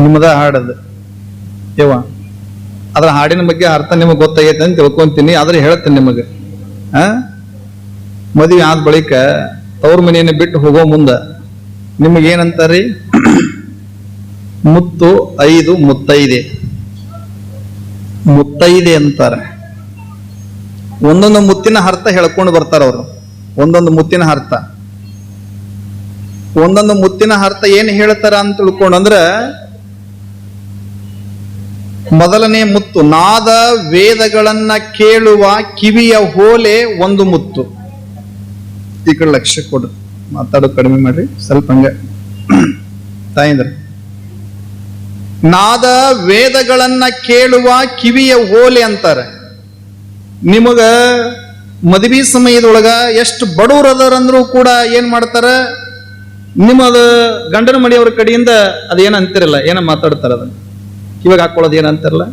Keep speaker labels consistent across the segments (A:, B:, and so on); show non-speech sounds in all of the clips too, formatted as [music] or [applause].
A: ನಿಮ್ಮದ ಹಾಡದು. ಯವ್ವ, ಅದ್ರ ಹಾಡಿನ ಬಗ್ಗೆ ಅರ್ಥ ನಿಮಗೆ ಗೊತ್ತಾಗೈತೆ ಅಂತ ತಿಳ್ಕೊಂತೀನಿ, ಆದ್ರೆ ಹೇಳ್ತೇನೆ ನಿಮಗೆ. ಆ? ಮದುವೆ ಆದ ಬಳಿಕ ತವ್ರ ಮನೆಯನ್ನು ಬಿಟ್ಟು ಹೋಗೋ ಮುಂದ ನಿಮಗೆ ಏನಂತಾರೆ? ಮುತ್ತು ಐದು ಮುತ್ತೈದೆ. ಮುತ್ತೈದೆ ಅಂತಾರೆ. ಒಂದೊಂದು ಮುತ್ತಿನ ಅರ್ಥ ಹೇಳ್ಕೊಂಡು ಬರ್ತಾರ ಅವರು. ಒಂದೊಂದು ಮುತ್ತಿನ ಅರ್ಥ. ಒಂದೊಂದು ಮುತ್ತಿನ ಅರ್ಥ ಏನು ಹೇಳ್ತಾರ ಅಂತ ತಿಳ್ಕೊಂಡು ಅಂದ್ರ ಮೊದಲನೇ ಮುತ್ತು, ನಾದ ವೇದಗಳನ್ನ ಕೇಳುವ ಕಿವಿಯ ಹೋಲೆ ಒಂದು ಮುತ್ತು. ಈ ಕಡೆ ಲಕ್ಷ್ಯ ಕೊಡು. ಮಾತಾಡೋದು ಕಡಿಮೆ ಮಾಡ್ರಿ, ಸ್ವಲ್ಪ ಹಂಗ. ತಾಯಿಂದ್ರ, ನಾದ ವೇದಗಳನ್ನ ಕೇಳುವ ಕಿವಿಯ ಹೋಲೆ ಅಂತಾರೆ. ನಿಮಗ ಮದುವೆ ಸಮಯದೊಳಗ ಎಷ್ಟು ಬಡವ್ರು ಅದಾರಂದ್ರೂ ಕೂಡ ಏನ್ ಮಾಡ್ತಾರ? ನಿಮ್ಮದ ಗಂಡನ ಮನೆಯವ್ರ ಕಡೆಯಿಂದ ಅದೇನಂತಿರಲ್ಲ, ಏನ ಮಾತಾಡ್ತಾರ ಅದನ್ನ? ಕಿವಾಗ ಹಾಕೊಳ್ಳೋದು ಏನಂತಾರಲ್ಲ?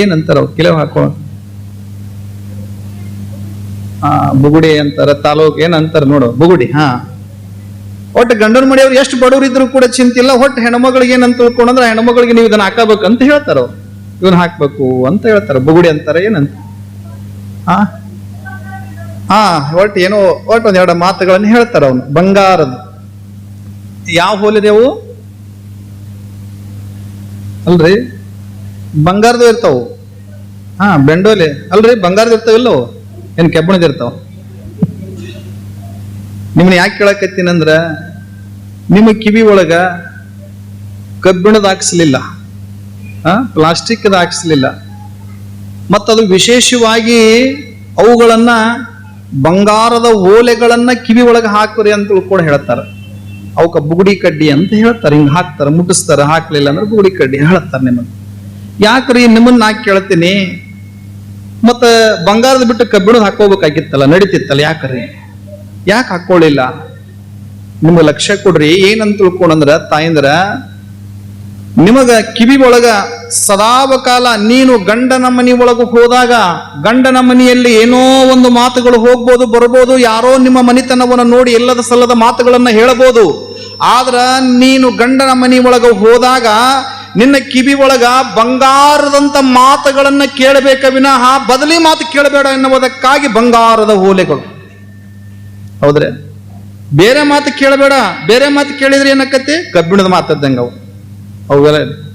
A: ಏನಂತಾರ ಅವ್ರು? ಕಿಲವ್ ಹಾಕೊಳ್ಳೋದು ಬುಗುಡಿ ಅಂತಾರ, ತಾಲೂಕ್ ಏನಂತಾರ ನೋಡು, ಬುಗುಡಿ, ಹಾ. ಒಟ್ಟು ಗಂಡನ ಮನೆಯವ್ರು ಎಷ್ಟು ಬಡವ್ರು ಇದ್ರು ಕೂಡ ಚಿಂತಿಲ್ಲ, ಒಟ್ಟು ಹೆಣ್ಮಗಳಿಗೆ ಏನಂತ ತಿಳ್ಕೊಂಡ್ರೆ ಹೆಣ್ಮಗಳಿಗೆ ನೀವು ಇದನ್ನ ಹಾಕಬೇಕು ಅಂತ ಹೇಳ್ತಾರ ಇವನ್ ಹಾಕ್ಬೇಕು ಅಂತ ಹೇಳ್ತಾರ, ಬುಗುಡಿ ಅಂತಾರ ಏನಂತ. ಹಾ ಹಾ ಒಟ್ಟು ಏನೋ, ಒಟ್ಟು ಒಂದೆರಡು ಮಾತುಗಳನ್ನ ಹೇಳ್ತಾರ ಅವನು, ಬಂಗಾರದ. ಯಾವ ಹೋಲಿದೆವು ಅಲ್ರಿ? ಬಂಗಾರದ ಇರ್ತಾವ. ಹಾ, ಬೆಂಡೋಲೆ. ಅಲ್ರಿ ಬಂಗಾರದ ಇರ್ತಾವಿಲ್ಲೋ ಏನ್ ಕೆಬ್ಬಣದ ಇರ್ತಾವ? ನಿಮ್ನ ಯಾಕೆ ಕೇಳಕತ್ತೀನಂದ್ರ, ನಿಮ್ಮ ಕಿವಿ ಒಳಗ ಕಬ್ಬಿಣದ ಹಾಕ್ಸ್ಲಿಲ್ಲ. ಆ ಪ್ಲಾಸ್ಟಿಕ್ದ ಹಾಕ್ಸ್ಲಿಲ್ಲ. ಮತ್ತದು ವಿಶೇಷವಾಗಿ ಅವುಗಳನ್ನ ಬಂಗಾರದ ಓಲೆಗಳನ್ನ ಕಿವಿ ಒಳಗೆ ಹಾಕ್ರಿ ಅಂತ ಕೂಡ ಹೇಳ್ತಾರ. ಅವಕ್ಕ ಬುಗುಡಿ ಕಡ್ಡಿ ಅಂತ ಹೇಳ್ತಾರೆ. ಹಿಂಗೆ ಹಾಕ್ತಾರೆ, ಮುಟ್ಟಿಸ್ತಾರ, ಹಾಕ್ಲಿಲ್ಲ ಅಂದ್ರೆ ಬುಗುಡಿ ಕಡ್ಡಿ ಹೇಳ್ತಾರೆ ನಿಮ್ಮನ್ನು. ಯಾಕ್ರಿ ನಿಮ್ಮನ್ನ ನಾ ಕೇಳ್ತೀನಿ? ಮತ್ತ ಬಂಗಾರದ ಬಿಟ್ಟು ಕಬ್ಬಿಣದ ಹಾಕೋಬೇಕಾಗಿತ್ತಲ್ಲ ನಡೀತಿತ್ತಲ್ಲ ಯಾಕ್ರಿ? ಯಾಕೆ ಹಾಕೊಳ್ಳಿಲ್ಲ ನಿಮ್ಗೆ ಲಕ್ಷ್ಯ ಕೊಡ್ರಿ, ಏನಂತ ತಿಳ್ಕೊಂಡಂದ್ರ ತಾಯಂದ್ರ, ನಿಮಗ ಕಿವಿ ಒಳಗ ಸದಾವಕಾಲ ನೀನು ಗಂಡನ ಮನಿ ಒಳಗೆ ಹೋದಾಗ, ಗಂಡನ ಮನೆಯಲ್ಲಿ ಏನೋ ಒಂದು ಮಾತುಗಳು ಹೋಗ್ಬೋದು, ಬರ್ಬೋದು, ಯಾರೋ ನಿಮ್ಮ ಮನಿತನವನ್ನು ನೋಡಿ ಎಲ್ಲದ ಸಲ್ಲದ ಮಾತುಗಳನ್ನ ಹೇಳಬಹುದು. ಆದ್ರ ನೀನು ಗಂಡನ ಮನಿ ಒಳಗ ಹೋದಾಗ ನಿನ್ನ ಕಿವಿ ಒಳಗ ಬಂಗಾರದಂತ ಮಾತುಗಳನ್ನ ಕೇಳಬೇಕ ವಿನಃ ಬದಲಿ ಮಾತು ಕೇಳಬೇಡ ಎನ್ನುವುದಕ್ಕಾಗಿ ಬಂಗಾರದ ಓಲೆಗಳು ಹೌದ್ರೆ? ಬೇರೆ ಮಾತು ಕೇಳಬೇಡ, ಬೇರೆ ಮಾತು ಕೇಳಿದ್ರೆ ಏನಕ್ಕತ್ತಿ? ಕಬ್ಬಿಣದ ಮಾತದ್ದಂಗೆ ಅವು. ಅವೆಲ್ಲ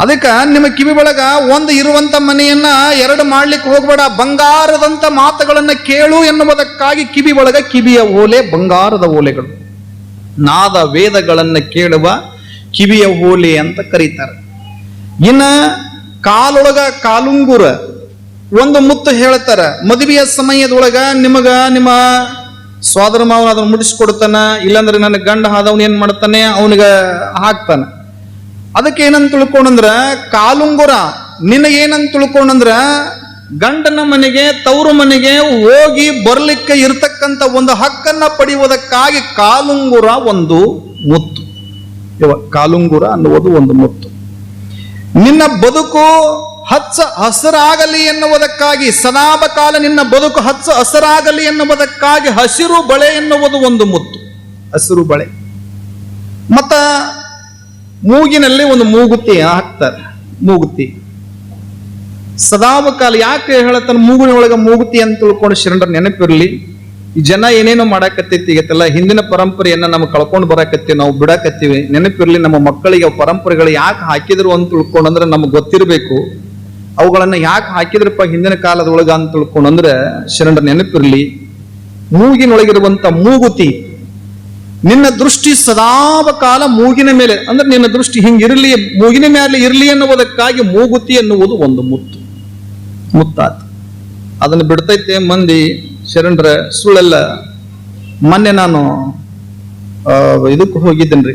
A: ಅದಕ್ಕೆ ನಿಮ್ಮ ಕಿವಿ ಒಳಗ ಒಂದು ಇರುವಂತ ಮನೆಯನ್ನ ಎರಡು ಮಾಡ್ಲಿಕ್ಕೆ ಹೋಗ್ಬೇಡ, ಬಂಗಾರದಂತ ಮಾತುಗಳನ್ನ ಕೇಳು ಎನ್ನುವುದಕ್ಕಾಗಿ ಕಿವಿ ಒಳಗ ಕಿವಿಯ ಓಲೆ ಬಂಗಾರದ ಓಲೆಗಳು. ನಾದ ವೇದಗಳನ್ನು ಕೇಳುವ ಕಿವಿಯ ಹೋಲಿ ಅಂತ ಕರೀತಾರೆ. ಇನ್ನ ಕಾಲೊಳಗ ಕಾಲುಂಗುರ ಒಂದು ಮುತ್ತು ಹೇಳ್ತಾರ, ಮದುವೆಯ ಸಮಯದೊಳಗ ನಿಮಗ ನಿಮ್ಮ ಸ್ವಾದರ ಮಾವನ ಅದನ್ನು ಮುಡಿಸ್ಕೊಡ್ತಾನ ಇಲ್ಲಾಂದ್ರೆ ನನ್ನ ಗಂಡ ಆದವನು ಏನ್ ಮಾಡ್ತಾನೆ, ಅವನಿಗ ಹಾಕ್ತಾನ. ಅದಕ್ಕೆ ಏನಂತ ತಿಳ್ಕೊಂಡಂದ್ರ, ಕಾಲುಂಗುರ ನಿನಗೇನಂತ ತಿಳ್ಕೊಂಡಂದ್ರ ಗಂಡನ ಮನೆಗೆ, ತವರು ಮನೆಗೆ ಹೋಗಿ ಬರಲಿಕ್ಕೆ ಇರತಕ್ಕಂಥ ಒಂದು ಹಕ್ಕನ್ನ ಪಡೆಯುವುದಕ್ಕಾಗಿ ಕಾಲುಂಗುರ ಒಂದು ಮುತ್ತು. ಕಾಲುಂಗುರ ಅನ್ನುವುದು ಒಂದು ಮುತ್ತು. ನಿನ್ನ ಬದುಕು ಹಚ್ಚ ಹಸರಾಗಲಿ ಎನ್ನುವುದಕ್ಕಾಗಿ ಸದಾಬಕಾಲ ನಿನ್ನ ಬದುಕು ಹಚ್ಚ ಹಸರಾಗಲಿ ಎನ್ನುವುದಕ್ಕಾಗಿ ಹಸಿರು ಬಳೆ ಎನ್ನುವುದು ಒಂದು ಮುತ್ತು. ಹಸಿರು ಬಳೆ. ಮತ್ತ ಮೂಗಿನಲ್ಲಿ ಒಂದು ಮೂಗುತಿ ಹಾಕ್ತಾರೆ. ಮೂಗುತಿ. ಸದಾಬಕಾಲ ಯಾಕೆ ಹೇಳತ್ತಾನ ಮೂಗಿನ ಒಳಗ ಮೂಗುತಿ ಅಂತ ತಿಳ್ಕೊಂಡು ಶರಣರ ನೆನಪಿರ್ಲಿ. ಈ ಜನ ಏನೇನೋ ಮಾಡಾಕತ್ತೈತಿ ಈಗತ್ತಲ್ಲ ಹಿಂದಿನ ಪರಂಪರೆಯನ್ನ ನಮ್ಗೆ ಕಳ್ಕೊಂಡು ಬರಾಕತ್ತೀವಿ, ನಾವು ಬಿಡಾಕತ್ತೀವಿ. ನೆನಪಿರ್ಲಿ ನಮ್ಮ ಮಕ್ಕಳಿಗೆ ಪರಂಪರೆಗಳು ಯಾಕೆ ಹಾಕಿದ್ರು ಅಂತ ತಿಳ್ಕೊಂಡು ಅಂದ್ರೆ ನಮ್ಗೆ ಗೊತ್ತಿರಬೇಕು. ಅವುಗಳನ್ನ ಯಾಕೆ ಹಾಕಿದ್ರಪ್ಪ ಹಿಂದಿನ ಕಾಲದೊಳಗ ಅಂತ ತಿಳ್ಕೊಂಡು ಅಂದ್ರೆ ಶರಣರ ನೆನಪಿರ್ಲಿ. ಮೂಗಿನೊಳಗಿರುವಂತ ಮೂಗುತಿ, ನಿನ್ನ ದೃಷ್ಟಿ ಸದಾವ ಕಾಲ ಮೂಗಿನ ಮೇಲೆ. ಅಂದ್ರೆ ನಿನ್ನ ದೃಷ್ಟಿ ಹಿಂಗಿರಲಿ, ಮೂಗಿನ ಮೇಲೆ ಇರಲಿ ಅನ್ನುವುದಕ್ಕಾಗಿ ಮೂಗುತಿ ಎನ್ನುವುದು ಒಂದು ಮುತ್ತು. ಮುತ್ತಾತು ಅದನ್ನು ಬಿಡ್ತೈತೆ ಮಂದಿ ಶರಣರ, ಸುಳ್ಳೆಲ್ಲ. ಮೊನ್ನೆ ನಾನು ಇದಕ್ಕೆ ಹೋಗಿದ್ದೇನ್ರಿ.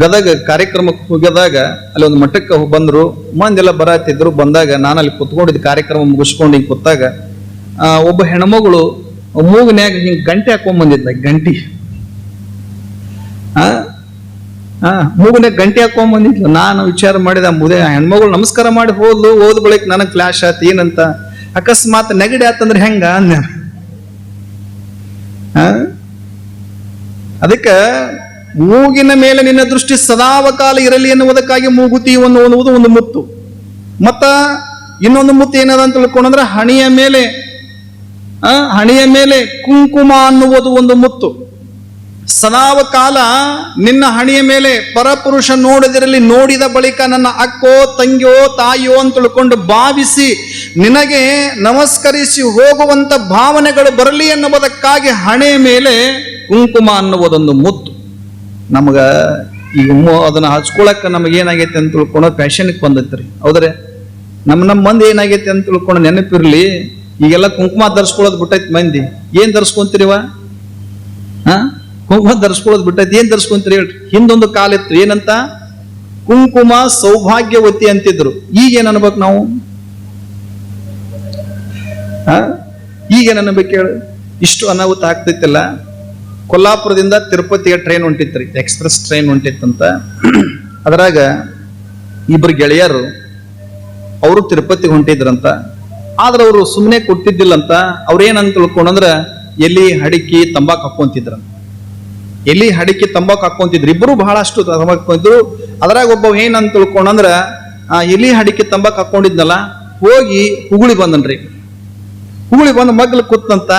A: ಗದಗ ಕಾರ್ಯಕ್ರಮಕ್ಕೆ ಹೋಗಿದಾಗ ಅಲ್ಲಿ ಒಂದು ಮಠಕ್ಕೆ ಬಂದ್ರು. ಮಂದೆಲ್ಲ ಬರತ್ತಿದ್ರು ಬಂದಾಗ ನಾನು ಅಲ್ಲಿ ಕುತ್ಕೊಂಡಿದ್ದ ಕಾರ್ಯಕ್ರಮ ಮುಗಿಸ್ಕೊಂಡು ಹಿಂಗೆ ಕೂತಾಗ ಒಬ್ಬ ಹೆಣ್ಮಗಳು ಮೂಗಿನ್ಯಾಗ ಹಿಂಗೆ ಗಂಟೆ ಹಾಕೊಂಡ್ ಬಂದಿದ್ದ, ಗಂಟಿ ಆ ಆ, ಮೂಗನೇ ಗಂಟೆ ಹಾಕೊಂಡ್ ಬಂದಿದ್ಲು. ನಾನು ವಿಚಾರ ಮಾಡಿದ ಮುದೇ, ಹೆಣ್ಮಗಳು ನಮಸ್ಕಾರ ಮಾಡಿ ಹೋದ್ಲು, ಹೋದ ಬಳಿಕ ನನಗೆ ಕ್ಲಾಶ್ ಆತ್, ಏನಂತ? ಅಕಸ್ಮಾತ್ ನೆಗಡಿ ಆತಂದ್ರೆ ಹೆಂಗ? ಅಂದ. ಅದಕ್ಕೆ, ಮೂಗಿನ ಮೇಲೆ ನಿನ್ನ ದೃಷ್ಟಿ ಸದಾವಕಾಲ ಇರಲಿ ಎನ್ನುವುದಕ್ಕಾಗಿ ಮೂಗುತಿ ಅನ್ನುವುದು ಒಂದು ಮುತ್ತು. ಮತ್ತ ಇನ್ನೊಂದು ಮುತ್ತು ಏನದ ಅಂತ ತಿಳ್ಕೊಂಡ್ರೆ ಹಣಿಯ ಮೇಲೆ ಹಣಿಯ ಮೇಲೆ ಕುಂಕುಮ ಅನ್ನುವುದು ಒಂದು ಮುತ್ತು. ಸದಾವ ಕಾಲ ನಿನ್ನ ಹಣೆಯ ಮೇಲೆ ಪರಪುರುಷ ನೋಡದಿರಲಿ, ನೋಡಿದ ಬಳಿಕ ನನ್ನ ಅಕ್ಕೋ, ತಂಗಿಯೋ, ತಾಯಿಯೋ ಅಂತ ತಿಳ್ಕೊಂಡು ಭಾವಿಸಿ ನಿನಗೆ ನಮಸ್ಕರಿಸಿ ಹೋಗುವಂತ ಭಾವನೆಗಳು ಬರಲಿ ಎನ್ನುವುದಕ್ಕಾಗಿ ಹಣೆಯ ಮೇಲೆ ಕುಂಕುಮ ಅನ್ನುವುದೊಂದು ಮುತ್ತು. ನಮಗ ಈಗ ಅದನ್ನ ಹಚ್ಕೊಳಕ ನಮಗೆ ಏನಾಗೈತೆ ಅಂತ ತಿಳ್ಕೊಂಡು ಫ್ಯಾಷನ್ಗೆ ಬಂದೈತ್ರಿ. ಹೌದ್ರೆ? ನಮ್ಮ ನಮ್ಮ ಮಂದಿ ಏನಾಗೈತೆ ಅಂತ ತಿಳ್ಕೊಂಡು ನೆನಪಿರ್ಲಿ, ಈಗೆಲ್ಲ ಕುಂಕುಮ ಧರಿಸ್ಕೊಳ್ಳೋದು ಬಿಟ್ಟೈತಿ ಮಂದಿ. ಏನು ಧರಿಸ್ಕೊಂತೀರಿವ ಹಾ? ಕುಂಕುಮ ಧರಿಸ್ಕೊಳ್ಳೋದು ಬಿಟ್ಟೈತಿ. ಏನ್ ಧರಿಸ್ಕೊಂತೀರಿ ಹೇಳ್ರಿ? ಹಿಂದೊಂದು ಕಾಲಿತ್ತು ಏನಂತ? ಕುಂಕುಮ ಸೌಭಾಗ್ಯವತಿ ಅಂತಿದ್ರು. ಈಗೇನ್ ಅನ್ಬೇಕು ನಾವು? ಈಗೇನ್ ಅನ್ಬೇಕು ಹೇಳು? ಇಷ್ಟು ಅನಾಹುತ ಆಗ್ತೈತಿಲ್ಲ. ಕೊಲ್ಲಾಪುರದಿಂದ ತಿರುಪತಿಗೆ ಟ್ರೈನ್ ಹೊಂಟಿತ್ರಿ. ಎಕ್ಸ್ಪ್ರೆಸ್ ಟ್ರೈನ್ ಹೊಂಟಿತ್ತಂತ. ಅದ್ರಾಗ ಇಬ್ರು ಗೆಳೆಯರು ಅವರು ತಿರುಪತಿಗೆ ಹೊಂಟಿದ್ರಂತ. ಆದ್ರೆ ಅವರು ಸುಮ್ಮನೆ ಕೊಟ್ಟಿದ್ದಿಲ್ಲಂತ ಅವ್ರೇನಂತ ತಿಳ್ಕೊಂಡಂದ್ರ ಎಲ್ಲಿ ಹಡಿಕಿ ತಂಬಾಕು ಹಾಕೊಂತಿದ್ರಂತ ಎಲ್ಲಿ ಹಡಿಕೆ ತಂಬಾಕ್ ಹಾಕೊಂತಿದ್ರು ಇಬ್ಬರು ಬಹಳಷ್ಟು ತಂಬಾಕು ಅದ್ರಾಗ ಒಬ್ಬ ಏನಂತ ತಿಳ್ಕೊಂಡಂದ್ರ, ಆ ಎಲಿ ಹಡಿಕೆ ತಂಬಾಕ್ ಹಾಕೊಂಡಿದ್ನಲ್ಲ ಹೋಗಿ ಹುಗುಳಿ ಬಂದನ್ರಿ. ಹುಗುಳಿ ಬಂದು ಮಗ್ಲು ಕೂತಂತ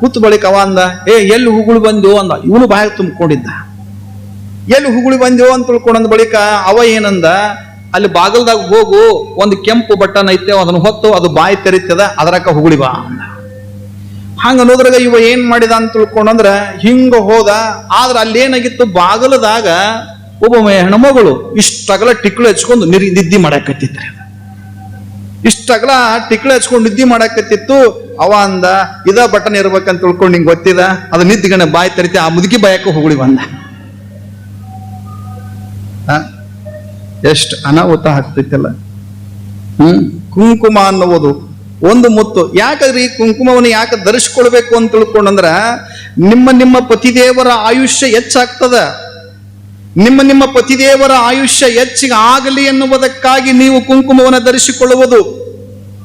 A: ಕೂತ್ ಬಳಿಕ ಅವ ಅಂದ, ಏ, ಎಲ್ಲಿ ಹುಗುಳಿ ಬಂದು ಅಂದ. ಇವನು ಬಾಯಿ ತುಂಬಿಕೊಂಡಿದ್ದ. ಎಲ್ಲಿ ಹುಗುಳಿ ಬಂದೆವು ಅಂತ ತಿಳ್ಕೊಂಡಂದ ಬಳಿಕ ಅವ ಏನಂದ, ಅಲ್ಲಿ ಬಾಗಲ್ದಾಗ ಹೋಗು, ಒಂದು ಕೆಂಪು ಬಟನ್ ಐತೆ, ಅದನ್ನ ಹೊತ್ತು ಅದು ಬಾಯಿ ತೆರಿತದ ಅದರಕ ಹುಗುಳಿ ಬಾ ಅಂದ. ಹಂಗ ಅನ್ನೋದ್ರಾಗ ಇವ ಏನ್ ಮಾಡಿದ ಅಂತ ತಿಳ್ಕೊಂಡಂದ್ರ ಹಿಂಗ ಹೋದ. ಆದ್ರ ಅಲ್ಲಿ ಏನಾಗಿತ್ತು ಬಾಗಲದಾಗ ಒಬ್ಬ ಹೆಣ್ಮಗಳು ಇಷ್ಟಗಲ ಟಿಕ್ಳು ಹಚ್ಕೊಂಡು ನಿರಿ ನಿದ್ದಿ ಮಾಡಾಕತ್ತಿದ್ರಿ ಇಷ್ಟಗಲ ಟಿಕ್ಳು ಹಚ್ಕೊಂಡು ನಿದ್ದಿ ಮಾಡಾಕತ್ತಿತ್ತು. ಅವ ಅಂದ, ಇದ ಬಟನ್ ಇರ್ಬೇಕಂತ ತಿಳ್ಕೊಂಡು ನಿಂಗೆ ಗೊತ್ತಿದ ಅದು ನಿದ್ದಿಗಣ ಬಾಯಿ ತರಿತಿ, ಆ ಮುದುಕಿ ಬಾಯಕ್ಕೆ ಹುಗುಳಿ ಬಂದ? ಎಷ್ಟು ಅನಾಹುತ ಆಗ್ತೈತಲ್ಲ. ಹ್ಮ್? ಕುಂಕುಮ ಅನ್ನುವುದು ಒಂದು ಮುತ್ತು. ಯಾಕಂದ್ರೆ ಈ ಕುಂಕುಮವನ್ನು ಯಾಕೆ ಧರಿಸ್ಕೊಳ್ಬೇಕು ಅಂತ ತಿಳ್ಕೊಂಡಂದ್ರ, ನಿಮ್ಮ ನಿಮ್ಮ ಪತಿದೇವರ ಆಯುಷ್ಯ ಹೆಚ್ಚಾಗ್ತದ. ನಿಮ್ಮ ನಿಮ್ಮ ಪತಿದೇವರ ಆಯುಷ್ಯ ಹೆಚ್ಚಿಗೆ ಆಗಲಿ ಎನ್ನುವುದಕ್ಕಾಗಿ ನೀವು ಕುಂಕುಮವನ್ನು ಧರಿಸಿಕೊಳ್ಳುವುದು.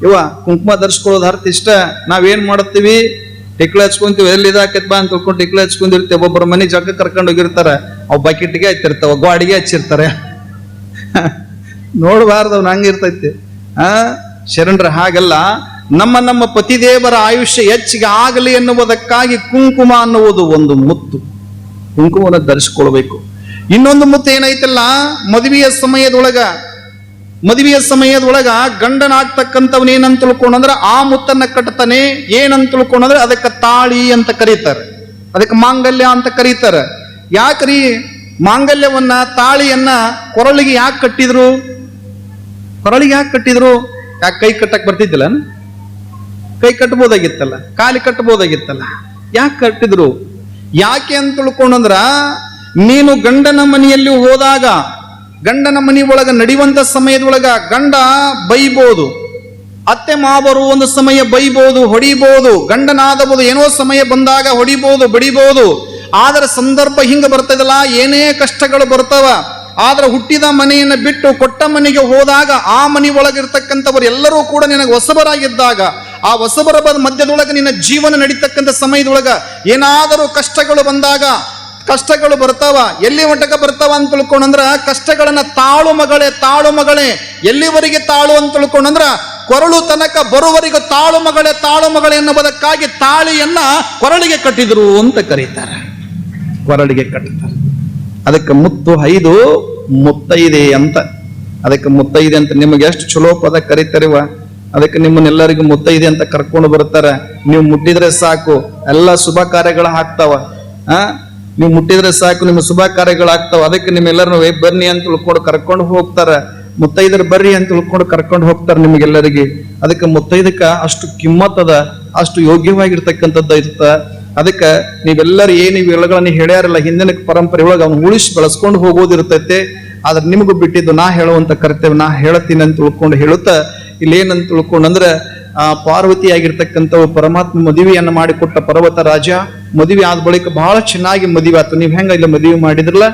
A: ಇವ, ಕುಂಕುಮ ಧರಿಸ್ಕೊಳ್ಳೋದು ಅರ್ಥ ಇಷ್ಟ. ನಾವೇನ್ ಮಾಡ್ತೀವಿ ಟಿಕ್ಳು ಹಚ್ಕೊಂತೀವಿ. ಎಲ್ಲಿ ಇದಾಕತ್ ಬಾ ಅಂತ ತಿಳ್ಕೊಂಡು ಟಿಕ್ಳ ಹಚ್ಕೊಂಡಿರ್ತೇವೆ. ಒಬ್ಬೊಬ್ಬರ ಮನೆ ಜಗ್ಗ ಕರ್ಕೊಂಡು ಹೋಗಿರ್ತಾರೆ. ಅವ್ ಬಕೆಟ್ಗೆ ಹಚ್ಚಿರ್ತಾವ, ಗಾಡಿಗೆ ಹಚ್ಚಿರ್ತಾರೆ. [laughs] ನೋಡಬಾರ್ದು ಅವ್ನು ಹಂಗಿರ್ತೈತಿ ಆ? ಶರಣರ ಹಾಗಲ್ಲ, ನಮ್ಮ ನಮ್ಮ ಪತಿದೇವರ ಆಯುಷ್ಯ ಹೆಚ್ಚಿಗೆ ಆಗಲಿ ಎನ್ನುವುದಕ್ಕಾಗಿ ಕುಂಕುಮ ಅನ್ನುವುದು ಒಂದು ಮುತ್ತು. ಕುಂಕುಮವನ್ನು ಧರಿಸ್ಕೊಳ್ಬೇಕು ಇನ್ನೊಂದು ಮುತ್ತು ಏನೈತಲ್ಲ, ಮದುವೆಯ ಸಮಯದೊಳಗ ಮದುವೆಯ ಸಮಯದೊಳಗ ಗಂಡನಾಗ್ತಕ್ಕಂಥವನ್ ಏನಂತ ತಿಳ್ಕೊಂಡಂದ್ರ ಆ ಮುತ್ತನ್ನ ಕಟ್ತಾನೆ, ಏನಂತ ತಿಳ್ಕೊಂಡಂದ್ರೆ ಅದಕ್ಕೆ ತಾಳಿ ಅಂತ ಕರೀತಾರೆ. ಅದಕ್ಕೆ ಮಾಂಗಲ್ಯ ಅಂತ ಕರೀತಾರೆ. ಯಾಕ್ರಿ? ಮಾಂಗಲ್ಯವನ್ನ, ತಾಳಿಯನ್ನ ಕೊರಳಿಗೆ ಯಾಕೆ ಕಟ್ಟಿದ್ರು? ಕೊರಳಿಗೆ ಯಾಕೆ ಕಟ್ಟಿದ್ರು? ಯಾಕೆ ಕೈ ಕಟ್ಟಕ್ ಬರ್ತಿದ್ದಿಲ್ಲ ಕೈ ಕಟ್ಟಬಹುದಾಗಿತ್ತಲ್ಲ ಕಾಲಿ ಕಟ್ಟಬಹುದಾಗಿತ್ತಲ್ಲ ಯಾಕೆ ಕಟ್ಟಿದ್ರು? ಯಾಕೆ ಅಂತ ತಿಳ್ಕೊಂಡಂದ್ರ ನೀನು ಗಂಡನ ಮನೆಯಲ್ಲಿ ಹೋದಾಗ, ಗಂಡನ ಮನೆ ಒಳಗ ನಡೆಯುವಂತ ಸಮಯದೊಳಗ ಗಂಡ ಬೈಬೋದು, ಅತ್ತೆ ಮಾವರು ಒಂದು ಸಮಯ ಬೈಬೋದು ಹೊಡಿಬಹುದು ಗಂಡನಾದಬಹುದು ಏನೋ ಸಮಯ ಬಂದಾಗ ಹೊಡಿಬಹುದು ಬಡಿಬಹುದು ಆದ್ರೆ ಸಂದರ್ಭ ಹಿಂಗ ಬರ್ತದಲ್ಲ, ಏನೇ ಕಷ್ಟಗಳು ಬರ್ತಾವ ಆದ್ರೆ ಹುಟ್ಟಿದ ಮನೆಯನ್ನು ಬಿಟ್ಟು ಕೊಟ್ಟ ಮನೆಗೆ ಹೋದಾಗ ಆ ಮನೆ ಒಳಗಿರ್ತಕ್ಕಂಥವ್ರು ಎಲ್ಲರೂ ಕೂಡ ನಿನಗೆ ಹೊಸಬರಾಗಿದ್ದಾಗ, ಆ ಹೊಸಬರ ಮಧ್ಯದೊಳಗೆ ನಿನ್ನ ಜೀವನ ನಡೀತಕ್ಕಂಥ ಸಮಯದೊಳಗ ಏನಾದರೂ ಕಷ್ಟಗಳು ಬಂದಾಗ ಕಷ್ಟಗಳು ಬರ್ತಾವ, ಎಲ್ಲಿ ಮಟ್ಟಕ್ಕೆ ಬರ್ತಾವ ಅಂತ ತಿಳ್ಕೊಂಡಂದ್ರ ಕಷ್ಟಗಳನ್ನ ತಾಳು ಮಗಳೇ ತಾಳು ಮಗಳೇ, ಎಲ್ಲಿವರೆಗೆ ತಾಳು ಅಂತ ತಿಳ್ಕೊಂಡಂದ್ರ ಕೊರಳು ತನಕ ಬರುವರಿಗೂ ತಾಳು ಮಗಳೇ ತಾಳು ಮಗಳೇ ಎನ್ನುವುದಕ್ಕಾಗಿ ತಾಳಿಯನ್ನ ಕೊರಳಿಗೆ ಕಟ್ಟಿದ್ರು ಅಂತ ಕರೀತಾರೆ. ಕೊರಳಿಗೆ ಕಟ್ಟುತ್ತಾರೆ ಅದಕ್ಕೆ ಮುತ್ತು, ಐದು ಮುತ್ತೈದೆ ಅಂತ. ಅದಕ್ಕೆ ಮುತ್ತೈದೆ ಅಂತ ನಿಮಗೆ ಎಷ್ಟು ಚಲೋ ಪದ ಕರಿತರಿವ? ಅದಕ್ಕೆ ನಿಮ್ಮನ್ನೆಲ್ಲರಿಗೂ ಮುತ್ತೈದೆ ಅಂತ ಕರ್ಕೊಂಡು ಬರ್ತಾರೆ. ನೀವು ಮುಟ್ಟಿದ್ರೆ ಸಾಕು, ಎಲ್ಲ ಶುಭ ಕಾರ್ಯಗಳು ಹಾಕ್ತಾವ ಆ? ನೀವು ಮುಟ್ಟಿದ್ರೆ ಸಾಕು, ನಿಮ್ಮ ಶುಭ ಕಾರ್ಯಗಳು ಆಗ್ತಾವ. ಅದಕ್ಕೆ ನಿಮ್ಮೆಲ್ಲರನ್ನು ಬನ್ನಿ ಅಂತ ತಿಳ್ಕೊಂಡು ಕರ್ಕೊಂಡು ಹೋಗ್ತಾರ. ಮುತ್ತೈದರ ಬರ್ರಿ ಅಂತ ತಿಳ್ಕೊಂಡು ಕರ್ಕೊಂಡು ಹೋಗ್ತಾರೆ ನಿಮಗೆಲ್ಲರಿಗೆ. ಅದಕ್ಕೆ ಮುತ್ತೈದಕ್ಕ ಅಷ್ಟು ಕಿಮ್ಮತ್ತದ ಅಷ್ಟು ಯೋಗ್ಯವಾಗಿರ್ತಕ್ಕಂಥದ್ದು ಇರ್ತ ಅದಕ್ಕೆ ನೀವೆಲ್ಲರೂ ಏನು ನೀವು ಎಳಗಳನ್ನು ಹೇಳ್ಯಾರಲ್ಲ, ಹಿಂದಿನ ಪರಂಪರೆ ಒಳಗೆ ಅವ್ನು ಉಳಿಸಿ ಬೆಳೆಸ್ಕೊಂಡು ಹೋಗೋದಿರ್ತೈತೆ. ಆದ್ರೆ ನಿಮಗೂ ಬಿಟ್ಟಿದ್ದು ನಾ ಹೇಳುವಂತ ಕರ್ತವ್ಯ, ನಾ ಹೇಳ್ತೀನಿ ಅಂತ ತಿಳ್ಕೊಂಡು ಹೇಳುತ್ತಾ ಇಲ್ಲಿ ಏನಂತ ತಿಳ್ಕೊಂಡಂದ್ರೆ, ಆ ಪಾರ್ವತಿ ಆಗಿರ್ತಕ್ಕಂಥ ಪರಮಾತ್ಮ ಮದುವೆಯನ್ನು ಮಾಡಿಕೊಟ್ಟ ಪರ್ವತ ರಾಜ, ಮದುವೆ ಆದ ಬಳಿಕ ಬಹಳ ಚೆನ್ನಾಗಿ ಮದುವೆ ಆಯ್ತು ನೀವು ಹೆಂಗ ಇಲ್ಲ ಮದುವೆ ಮಾಡಿದ್ರಲ್ಲ?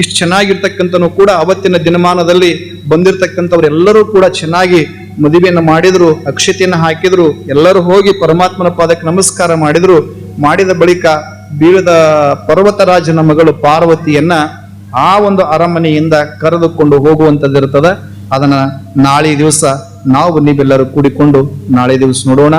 A: ಇಷ್ಟು ಚೆನ್ನಾಗಿರ್ತಕ್ಕಂಥನು ಕೂಡ ಅವತ್ತಿನ ದಿನಮಾನದಲ್ಲಿ ಬಂದಿರತಕ್ಕಂಥವ್ರು ಎಲ್ಲರೂ ಕೂಡ ಚೆನ್ನಾಗಿ ಮದುವೆಯನ್ನು ಮಾಡಿದ್ರು, ಅಕ್ಷತೆಯನ್ನು ಹಾಕಿದ್ರು, ಎಲ್ಲರೂ ಹೋಗಿ ಪರಮಾತ್ಮನ ಪಾದಕ್ಕೆ ನಮಸ್ಕಾರ ಮಾಡಿದ್ರು. ಮಾಡಿದ ಬಳಿಕ ಬೀಳದ ಪರ್ವತರಾಜನ ಮಗಳು ಪಾರ್ವತಿಯನ್ನ ಆ ಒಂದು ಅರಮನೆಯಿಂದ ಕರೆದುಕೊಂಡು ಹೋಗುವಂತದ್ದಿರ್ತದ. ಅದನ್ನ ನಾಳೆ ದಿವಸ ನಾವು ನೀವೆಲ್ಲರೂ ಕೂಡಿಕೊಂಡು ನಾಳೆ ದಿವಸ ನೋಡೋಣ.